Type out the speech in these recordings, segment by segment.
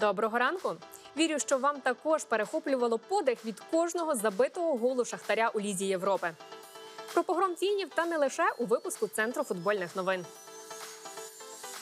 Доброго ранку! Вірю, що вам також перехоплювало подих від кожного забитого голу шахтаря у лізі Європи. Про погром фінів та не лише у випуску центру футбольних новин.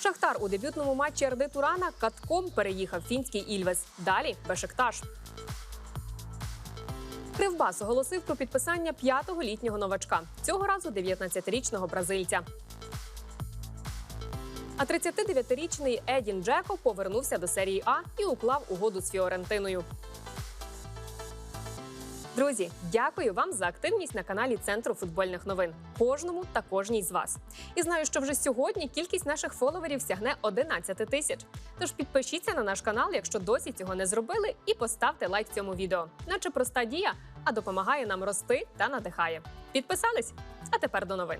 Шахтар у дебютному матчі Ерди Турана катком переїхав фінський Ільвес. Далі Бешикташ. Кривбас оголосив про підписання п'ятого літнього новачка. Цього разу 19-річного бразильця. А 39-річний Едін Джеко повернувся до серії А і уклав угоду з Фіорентиною. Друзі, дякую вам за активність на каналі Центру футбольних новин. Кожному та кожній з вас. І знаю, що вже сьогодні кількість наших фоловерів сягне 11 тисяч. Тож підпишіться на наш канал, якщо досі цього не зробили, і поставте лайк цьому відео. Наче проста дія, а допомагає нам рости та надихає. Підписались? А тепер до новин.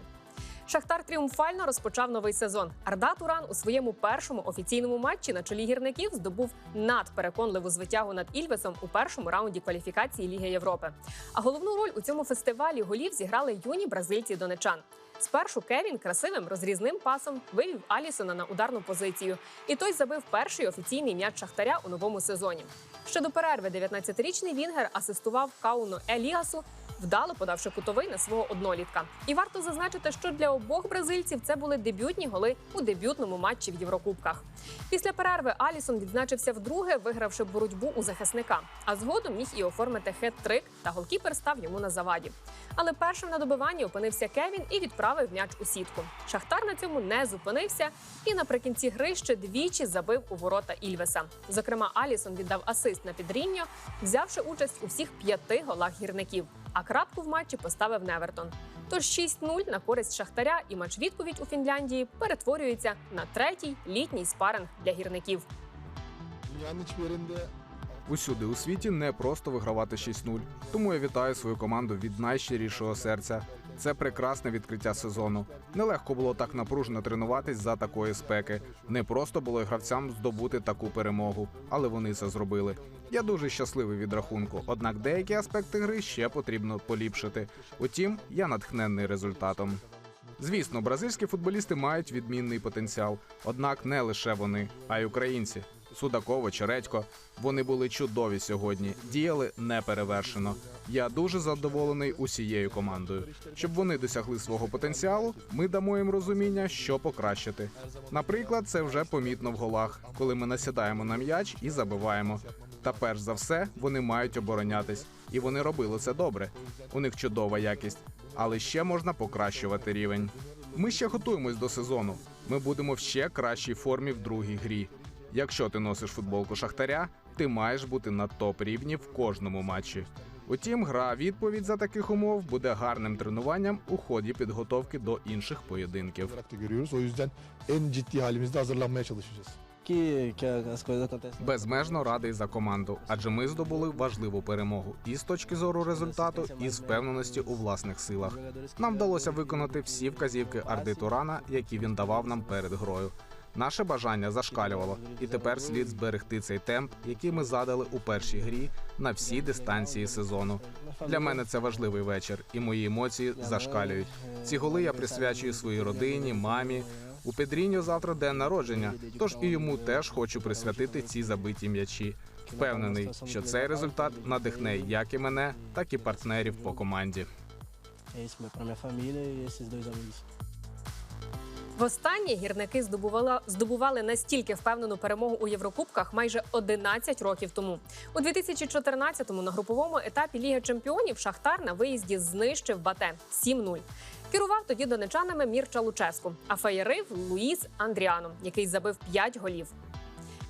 Шахтар тріумфально розпочав новий сезон. Арда Туран у своєму першому офіційному матчі на чолі гірників здобув надпереконливу звитягу над Ільвесом у першому раунді кваліфікації Ліги Європи. А головну роль у цьому фестивалі голів зіграли юні бразильці донечан. Спершу Кевін красивим розрізним пасом вивів Алісона на ударну позицію, і той забив перший офіційний м'яч Шахтаря у новому сезоні. Ще до перерви 19-річний Вінгер асистував Кауну Еліасу, вдало подавши кутовий на свого однолітка. І варто зазначити, що для обох бразильців це були дебютні голи у дебютному матчі в Єврокубках. Після перерви Алісон відзначився вдруге, вигравши боротьбу у захисника. А згодом міг і оформити хет-трик, та голкіпер став йому на заваді. Але першим на добиванні опинився Кевін і відправив м'яч у сітку. Шахтар на цьому не зупинився і наприкінці гри ще двічі забив у ворота Ільвеса. Зокрема, Алісон віддав асист на підрівню, взявши участь у всіх п'яти голах гірників. А крапку в матчі поставив Невертон. Тож 6-0 на користь Шахтаря і матч відповідь у Фінляндії перетворюється на третій літній спаринг для гірників. Усюди у світі не просто вигравати 6-0. Тому я вітаю свою команду від найщирішого серця. Це прекрасне відкриття сезону. Нелегко було так напружено тренуватись за такої спеки. Не просто було гравцям здобути таку перемогу, але вони це зробили. Я дуже щасливий від рахунку, однак деякі аспекти гри ще потрібно поліпшити. Утім, я натхненний результатом. Звісно, бразильські футболісти мають відмінний потенціал, однак не лише вони, а й українці. Судаково, Чередько. Вони були чудові сьогодні, діяли неперевершено. Я дуже задоволений усією командою. Щоб вони досягли свого потенціалу, ми дамо їм розуміння, що покращити. Наприклад, це вже помітно в голах, коли ми насідаємо на м'яч і забиваємо. Та перш за все вони мають оборонятись, і вони робили це добре. У них чудова якість, але ще можна покращувати рівень. Ми ще готуємось до сезону. Ми будемо в ще кращій формі в другій грі. Якщо ти носиш футболку Шахтаря, ти маєш бути на топ рівні в кожному матчі. Утім, гра відповідь за таких умов буде гарним тренуванням у ході підготовки до інших поєдинків. Безмежно радий за команду, адже ми здобули важливу перемогу і з точки зору результату, і з впевненості у власних силах. Нам вдалося виконати всі вказівки Арди Турана, які він давав нам перед грою. Наше бажання зашкалювало, і тепер слід зберегти цей темп, який ми задали у першій грі на всій дистанції сезону. Для мене це важливий вечір, і мої емоції зашкалюють. Ці голи я присвячую своїй родині, мамі. У Педріньо завтра день народження, тож і йому теж хочу присвятити ці забиті м'ячі. Впевнений, що цей результат надихне як і мене, так і партнерів по команді. É isso, para minha família e esses. Востаннє гірники здобували, здобували настільки впевнену перемогу у Єврокубках майже 11 років тому. У 2014-му на груповому етапі Ліги Чемпіонів Шахтар на виїзді знищив Бате 7-0. Керував тоді донечанами Мірча Луческу, а феєрив Луїс Андріано, який забив 5 голів.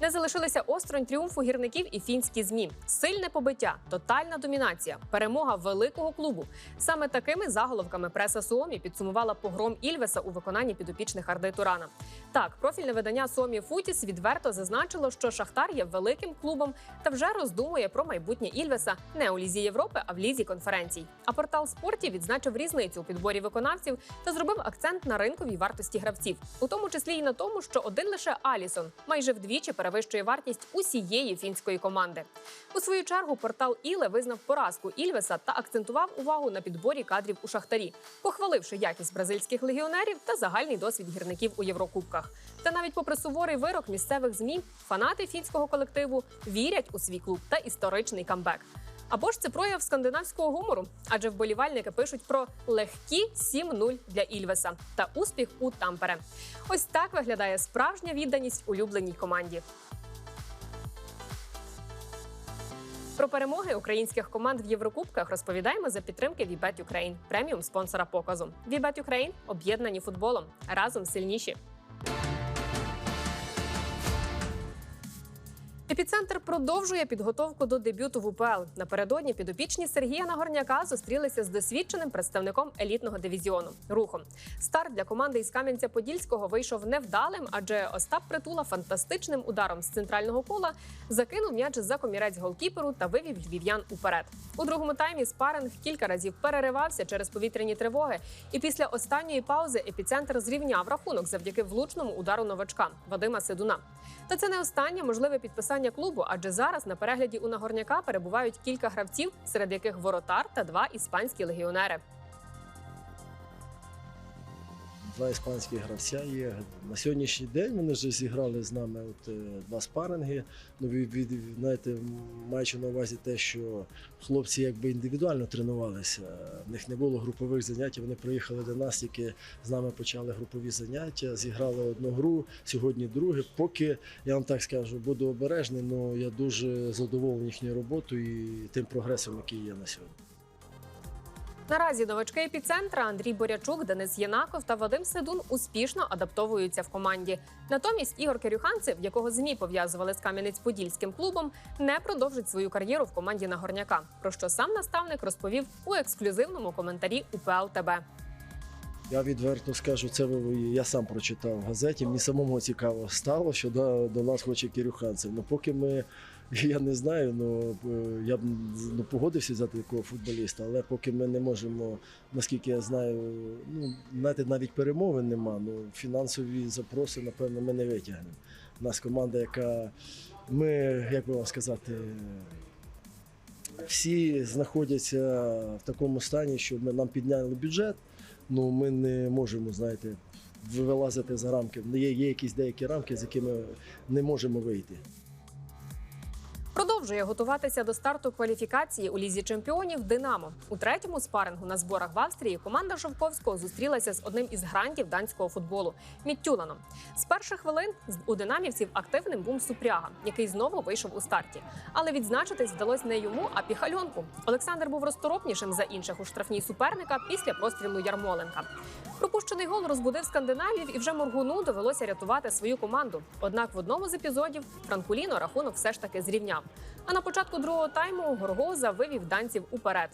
Не залишилися осторонь тріумфу гірників і фінські змі. Сильне побиття, тотальна домінація, перемога великого клубу. Саме такими заголовками преса Суомі підсумувала погром Ільвеса у виконанні підопічних Арди Турана. Так, профільне видання Суомі Футіс відверто зазначило, що Шахтар є великим клубом та вже роздумує про майбутнє Ільвеса не у лізі Європи, а в лізі конференцій. А портал спорті відзначив різницю у підборі виконавців та зробив акцент на ринковій вартості гравців, у тому числі й на тому, що один лише Алісон майже вдвічі перевищує перевищує вартість усієї фінської команди. У свою чергу портал Іле визнав поразку Ільвеса та акцентував увагу на підборі кадрів у Шахтарі, похваливши якість бразильських легіонерів та загальний досвід гірників у Єврокубках. Та навіть попри суворий вирок місцевих змі, фанати фінського колективу вірять у свій клуб та історичний камбек. Або ж це прояв скандинавського гумору, адже вболівальники пишуть про легкі 7-0 для Ільвеса та успіх у Тампере. Ось так виглядає справжня відданість улюбленій команді. Про перемоги українських команд в Єврокубках розповідаємо за підтримки Вібет Україн, преміум спонсора показу. Вібет Україн об'єднані футболом разом сильніші. Епіцентр продовжує підготовку до дебюту в УПЛ. Напередодні підопічні Сергія Нагорняка зустрілися з досвідченим представником елітного дивізіону рухом. Старт для команди із Кам'янця-Подільського вийшов невдалим, адже Остап Притула фантастичним ударом з центрального кола закинув м'яч за комірець голкіперу та вивів львів'ян уперед. У другому таймі спаринг кілька разів переривався через повітряні тривоги. І після останньої паузи епіцентр зрівняв рахунок завдяки влучному удару новачка Вадима Сидуна. Та це не останнє можливе підписання клубу, адже зараз на перегляді у Нагорняка перебувають кілька гравців, серед яких воротар та два іспанські легіонери. Два іспанські гравця є. На сьогоднішній день вони вже зіграли з нами от, е, два спаринги. Ну, від, від, знаєте, маючи на увазі те, що хлопці якби індивідуально тренувалися. В них не було групових занять. Вони приїхали до нас, тільки з нами почали групові заняття, зіграли одну гру, сьогодні друге. Поки я вам так скажу, буду обережний, але я дуже задоволений їхньою роботою і тим прогресом, який є на сьогодні. Наразі новачки епіцентра Андрій Борячук, Денис Єнаков та Вадим Сидун успішно адаптовуються в команді. Натомість Ігор Кирюханцев, якого змі пов'язували з Кам'янець-Подільським клубом, не продовжить свою кар'єру в команді Нагорняка. Про що сам наставник розповів у ексклюзивному коментарі УПЛ ТБ. Я відверто скажу, це я сам прочитав в газеті. Мені самому цікаво стало, що до, до нас хоче Кирюханцев. Ну поки ми. Я не знаю, ну е, я б ну, погодився взяти такого футболіста, але поки ми не можемо, наскільки я знаю, ну знаєте, навіть перемовин нема. Ну фінансові запроси, напевно, ми не витягнемо. У нас команда, яка ми, як би вам сказати, всі знаходяться в такому стані, що ми нам підняли бюджет. Ну ми не можемо, знаєте, вилазити за рамки. Є, є якісь деякі рамки, з якими не можемо вийти. Продовж Продовжує готуватися до старту кваліфікації у лізі чемпіонів Динамо. У третьому спарингу на зборах в Австрії команда Шовковського зустрілася з одним із грантів данського футболу Міттюланом. З перших хвилин у динамівців активним був Супряга, який знову вийшов у старті. Але відзначитись вдалося не йому, а піхальонку. Олександр був розторопнішим за інших у штрафній суперника після прострілу Ярмоленка. Пропущений гол розбудив скандинавів, і вже Моргуну довелося рятувати свою команду. Однак в одному з епізодів Франкуліно рахунок все ж таки зрівняв. А на початку другого тайму Горгоза вивів данців уперед.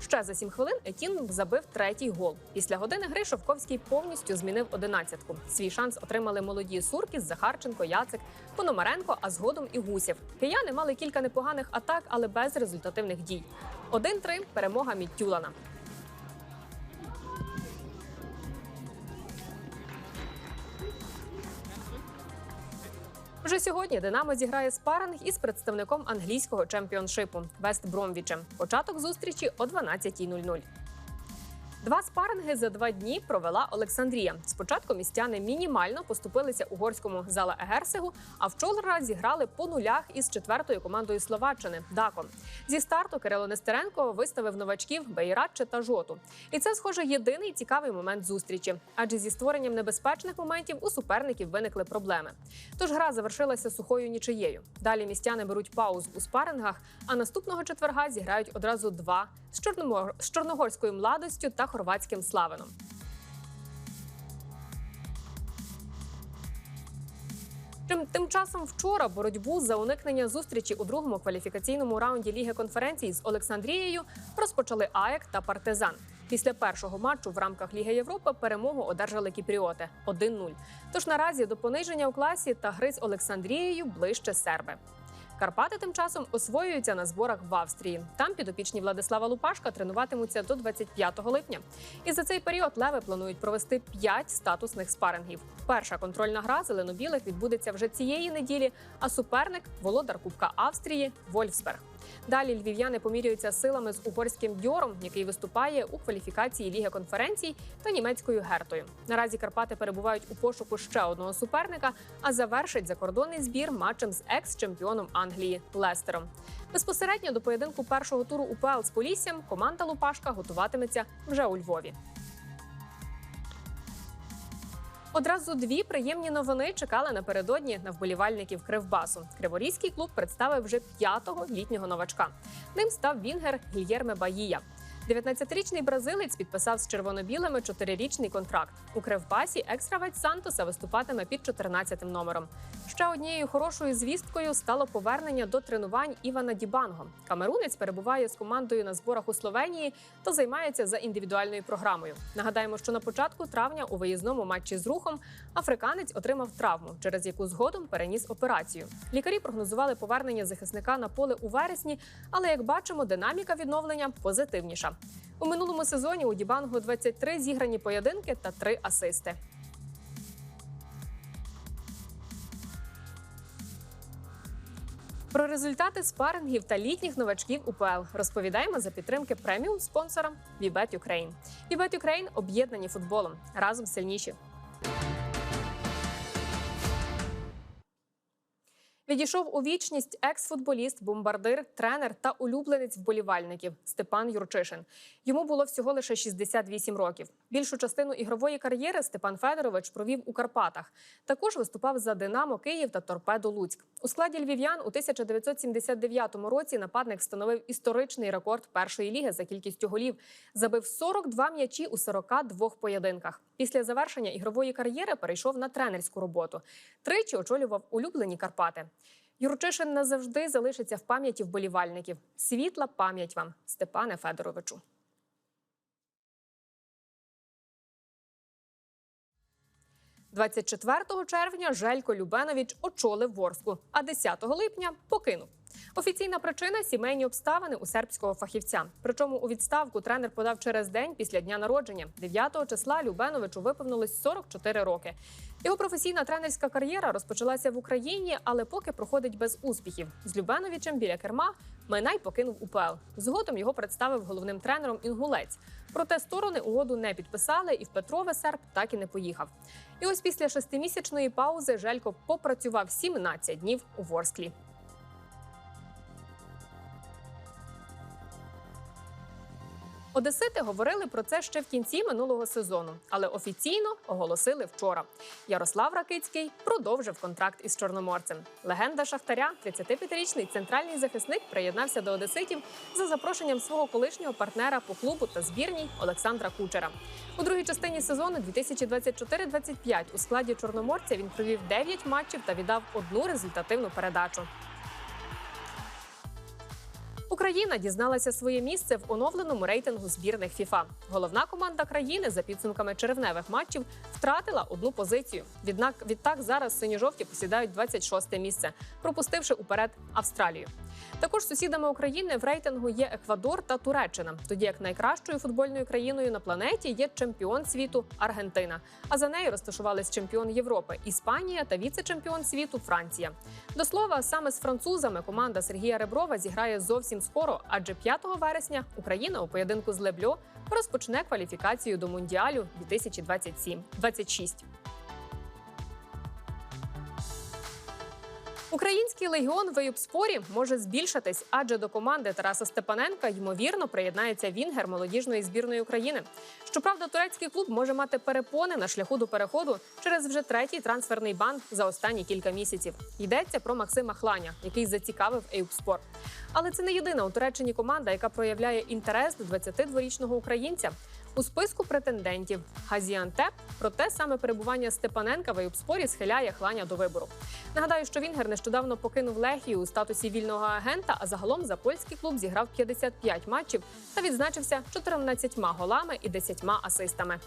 Ще за сім хвилин Етін забив третій гол. Після години гри Шовковський повністю змінив одинадцятку. Свій шанс отримали молоді Суркіс, Захарченко, Яцик, Пономаренко, а згодом і Гусів. Кияни мали кілька непоганих атак, але без результативних дій. 1-3 – перемога Міттюлана. Вже сьогодні Динамо зіграє спаринг із представником англійського чемпіоншипу Вест Бромвічем. Початок зустрічі о 12.00. Два спаринги за два дні провела Олександрія. Спочатку містяни мінімально поступилися угорському Зала Егерсигу, а вчора зіграли по нулях із четвертою командою Словаччини Даком. Зі старту Кирило Нестеренко виставив новачків Бейрадче та Жоту. І це, схоже, єдиний цікавий момент зустрічі. Адже зі створенням небезпечних моментів у суперників виникли проблеми. Тож гра завершилася сухою нічиєю. Далі містяни беруть паузу у спарингах, а наступного четверга зіграють одразу два з, Чорномор... з чорногорською младостю та хорватським славеном. Тим, тим часом вчора боротьбу за уникнення зустрічі у другому кваліфікаційному раунді Ліги конференцій з Олександрією розпочали АЕК та Партизан. Після першого матчу в рамках Ліги Європи перемогу одержали кіпріоти 1-0. Тож наразі до пониження у класі та гри з Олександрією ближче серби. Карпати тим часом освоюються на зборах в Австрії. Там підопічні Владислава Лупашка тренуватимуться до 25 липня. І за цей період леви планують провести 5 статусних спарингів. Перша контрольна гра зеленобілих відбудеться вже цієї неділі. А суперник володар Кубка Австрії Вольфсберг. Далі львів'яни поміряються силами з угорським дьором, який виступає у кваліфікації Ліги конференцій та німецькою гертою. Наразі Карпати перебувають у пошуку ще одного суперника, а завершить закордонний збір матчем з екс-чемпіоном Англії Лестером. Безпосередньо до поєдинку першого туру УПЛ з Поліссям команда Лупашка готуватиметься вже у Львові. Одразу дві приємні новини чекали напередодні на вболівальників Кривбасу. Криворізький клуб представив вже п'ятого літнього новачка. Ним став вінгер Гільєрме Баїя. 19-річний бразилець підписав з червоно-білими чотирирічний контракт. У Кривбасі екстравець Сантоса виступатиме під 14-тим номером. Ще однією хорошою звісткою стало повернення до тренувань Івана Дібанго. Камерунець перебуває з командою на зборах у Словенії та займається за індивідуальною програмою. Нагадаємо, що на початку травня у виїзному матчі з рухом африканець отримав травму, через яку згодом переніс операцію. Лікарі прогнозували повернення захисника на поле у вересні, але як бачимо, динаміка відновлення позитивніша. У минулому сезоні у Дібангу 23 зіграні поєдинки та 3 асисти. Про результати спарингів та літніх новачків УПЛ розповідаємо за підтримки преміум спонсора Вібет Ukraine. Вібет Ukraine – об'єднані футболом разом сильніші. Відійшов у вічність екс-футболіст, бомбардир, тренер та улюбленець вболівальників Степан Юрчишин. Йому було всього лише 68 років. Більшу частину ігрової кар'єри Степан Федорович провів у Карпатах. Також виступав за Динамо Київ та Торпедо Луцьк. У складі львів'ян у 1979 році нападник встановив історичний рекорд першої ліги за кількістю голів. Забив 42 м'ячі у 42 поєдинках. Після завершення ігрової кар'єри перейшов на тренерську роботу. Тричі очолював улюблені Карпати. Юрчишин назавжди залишиться в пам'яті вболівальників. Світла пам'ять вам, Степане Федоровичу. – 24 червня Желько Любенович очолив Ворску, а 10 липня покинув. Офіційна причина сімейні обставини у сербського фахівця. Причому у відставку тренер подав через день після дня народження. 9 числа Любеновичу виповнилось 44 роки. Його професійна тренерська кар'єра розпочалася в Україні, але поки проходить без успіхів. З Любеновичем біля керма Майнай покинув УПЛ. Згодом його представив головним тренером Інгулець. Проте сторони угоду не підписали, і в Петрове серб так і не поїхав. І ось після шестимісячної паузи Желько попрацював 17 днів у Ворсклі. Одесити говорили про це ще в кінці минулого сезону, але офіційно оголосили вчора. Ярослав Ракицький продовжив контракт із чорноморцем. Легенда Шахтаря, 35-річний центральний захисник, приєднався до одеситів за запрошенням свого колишнього партнера по клубу та збірній Олександра Кучера. У другій частині сезону 2024-25 у складі чорноморця він провів 9 матчів та віддав одну результативну передачу. Україна дізналася своє місце в оновленому рейтингу збірних ФІФА. Головна команда країни за підсумками червневих матчів втратила одну позицію. Віднак відтак зараз сині-жовті посідають 26 місце, пропустивши уперед Австралію. Також сусідами України в рейтингу є Еквадор та Туреччина, тоді як найкращою футбольною країною на планеті є чемпіон світу Аргентина. А за нею розташувались чемпіон Європи Іспанія та віце-чемпіон світу Франція. До слова, саме з французами команда Сергія Реброва зіграє зовсім скоро, адже 5 вересня Україна у поєдинку з Лебльо розпочне кваліфікацію до мундіалю 2027-26. Український легіон в Еюпспорі може збільшитись, адже до команди Тараса Степаненка ймовірно приєднається вінгер молодіжної збірної України. Щоправда, турецький клуб може мати перепони на шляху до переходу через вже третій трансферний бан за останні кілька місяців. Йдеться про Максима Хланя, який зацікавив Еюпспор. Але це не єдина у Туреччині команда, яка проявляє інтерес до 22-річного українця. У списку претендентів Газіантеп, проте саме перебування Степаненка в Еюпспорі схиляє хланя до вибору. Нагадаю, що Вінгер нещодавно покинув Лехію у статусі вільного агента, а загалом за польський клуб зіграв 55 матчів та відзначився 14 голами і 10 асистами.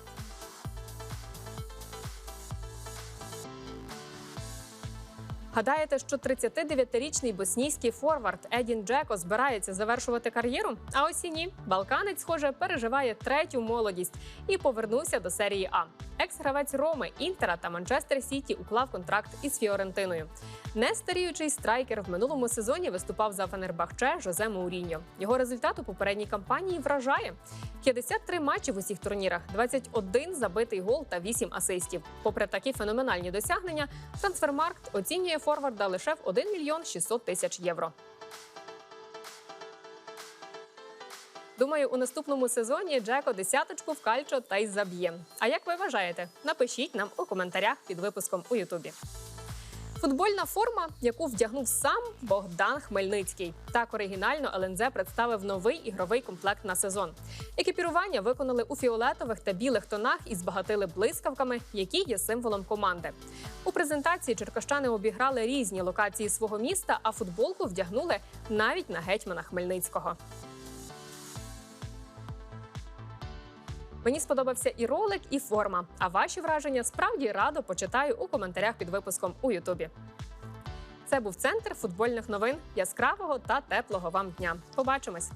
Гадаєте, що 39-річний боснійський форвард Едін Джеко збирається завершувати кар'єру? А ось і ні. Балканець, схоже, переживає третю молодість і повернувся до серії А. Екс-гравець Роми, Інтера та Манчестер Сіті уклав контракт із Фіорентиною. Нестаріючий страйкер в минулому сезоні виступав за Фенербахче Жозе Мауріньо. Його результат у попередній кампанії вражає: 53 матчі в усіх турнірах, 21 забитий гол та 8 асистів. Попри такі феноменальні досягнення, трансфермаркт оцінює форварда лише в 1 мільйон 600 тисяч євро. Думаю, у наступному сезоні Джеко десяточку в кальчо та й заб'є. А як ви вважаєте? Напишіть нам у коментарях під випуском у Ютубі. Футбольна форма, яку вдягнув сам Богдан Хмельницький. Так оригінально ЛНЗ представив новий ігровий комплект на сезон. Екіпірування виконали у фіолетових та білих тонах і збагатили блискавками, які є символом команди. У презентації черкащани обіграли різні локації свого міста, а футболку вдягнули навіть на гетьмана Хмельницького. Мені сподобався і ролик, і форма. А ваші враження справді радо почитаю у коментарях під випуском у Ютубі. Це був центр футбольних новин. Яскравого та теплого вам дня. Побачимось!